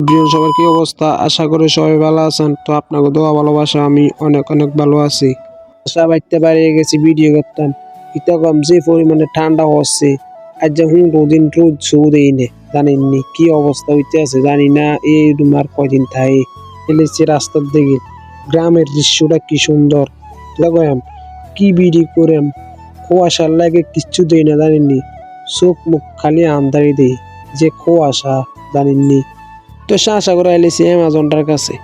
প্রিয় সবার, কি অবস্থা? আশা করি সবাই ভালো আছেন। তো আপনাকে দোয়া, ভালোবাসা, আমি অনেক অনেক ভালো আছি। আশা বাড়তে বাড়িয়ে গেছি ভিডিও করতাম। ইতা কম যে পরিমাণে ঠান্ডা হচ্ছে। আজ যে হুম দিন রোদ ছু দেই নে জানেননি কি অবস্থা হইতে আছে, জানি না। এই রুমার কয়দিন থাকে এলেছি রাস্তার দিকে। গ্রামের দৃশ্যটা কি সুন্দর। লাগাম কি বিড়ি করেম। কুয়াশার লাগে কিচ্ছু দেই না জানেননি চোখ মুখ খালি আন্দারি দেই। যে কুয়াশা জানেননি তো সে আশা করে আইলেছি অ্যামাজনটার কাছে।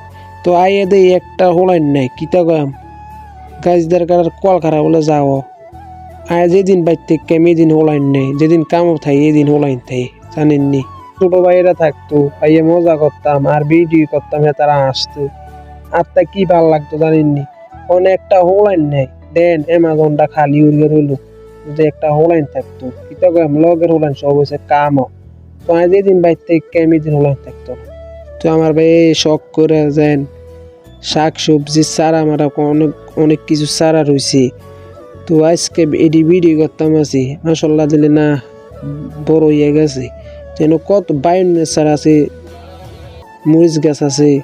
তো আইয়ে দেই একটা হোলাইন নাই কিতা কয়াম গাছদার কার কল বলে যাও। আয় যেদিন বাইর থেকে এদিন হোলাইন নেই, যেদিন কামড় থাই এদিন হোলাইন থাই, জানেননি? ছোট ভাইয়েরা থাকতো, আইয়ে মজা করতাম আর ভিডিও করতাম তারা আসতো আর তা কি ভালো লাগতো জানেননি? অনেকটা হোলাইন নেই, দেন অ্যামাজনটা খালি উড়ে রইল। যদি একটা হোলাইন থাকতো কিতা কয়াম লগের হোলাইন সব হয়েছে কামও তো আজ যেদিন বাইর থেকে এদিন হোলাইন থাকতো না তো আমার ভাই শখ করে যেন শাক সবজি চারা মারা অনেক অনেক কিছু চারা রয়েছে তো আজকে এডি বিডি করতাম আছি। মাসাল্লাহ দিলে না বড় হয়ে গেছে। যেন কত বায়নের চারা আছে, মরিচ গাছ আছে।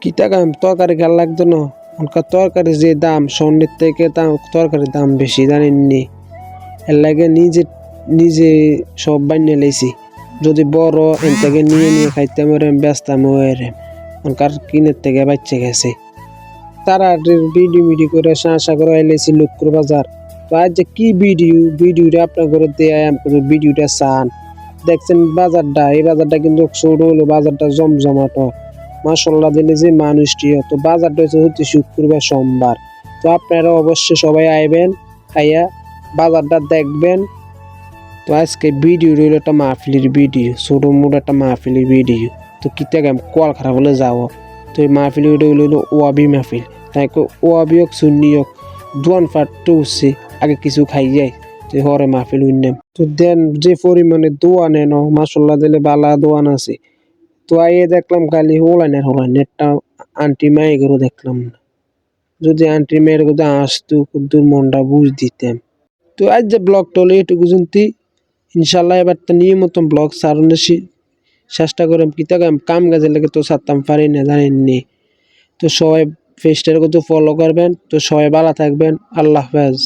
কিতা কাম তরকারি খেয়াল লাগতো না? ওনকার তরকারি যে দাম, স্বর্ণের থেকে দাম, তরকারির দাম বেশি, জানেননি? এর লাগে নিজে নিজে সব বানিয়ে লেছি যদি বড় এন থেকে নিয়ে নিয়ে খাইতে মরে ব্যস্তাম ওরে ওনকার কিনের থেকে বাচ্চা গেছে। তারা ভিডিও মিডি করে আশা করে আইলেছি লক্ষ্মীর বাজার। তো আজ যে কি ভিডিও ভিডিওটা আপনার করে দেয় আমাকে ভিডিওটা চান। দেখছেন বাজারটা, এই বাজারটা কিন্তু ছোট হলো, বাজারটা জমজমাট। মাসাল্লাহ দিলে যে মানুষটি তো বাজারটা হচ্ছে হচ্ছে শুক্রবার, সোমবার। তো আপনারা অবশ্যই সবাই আইবেন, খাইয়া বাজারটা দেখবেন। তো আজকে ভিডিও রইল একটা মাহফিলের ভিডিও ছোট মোটো একটা মাহফিলের ভিডিও তো কিতা গাম? কল খারাপ হলে যাও। তো এই মাহফিল হইল ওয়াবি মাহফিল। তাই ওয়াবি হোক, সুন্নি হোক, দোয়ান ফাটতে উঠছে, আগে কিছু খাই যায় তো হরে মাহফিল উন্নাম তো দেন যে পরিমাণে দোয়ান এন মাসাল্লাহ দিলে বালা দোয়ান আছে। তো আইয়ে দেখলাম খালি হোলাইনের হোলাইন একটা আন্টি মায়ের ঘরও দেখলাম না। যদি আন্টি মেয়ের কথা আসতো, কুদ্দুর মনটা বুঝ দিতাম। তো আজ যে ব্লগ টলে এটুকু শুনতি। ইনশাল্লাহ এবার তো নিয়মিত ব্লগ সারানোর চেষ্টা করে কিতা কাম কাম কাজে লেগে তো সারতাম পারি না জানেননি তো সবাই ফেসটার কত ফলো করবেন, তো সবাই ভালো থাকবেন। আল্লাহ হাফেজ।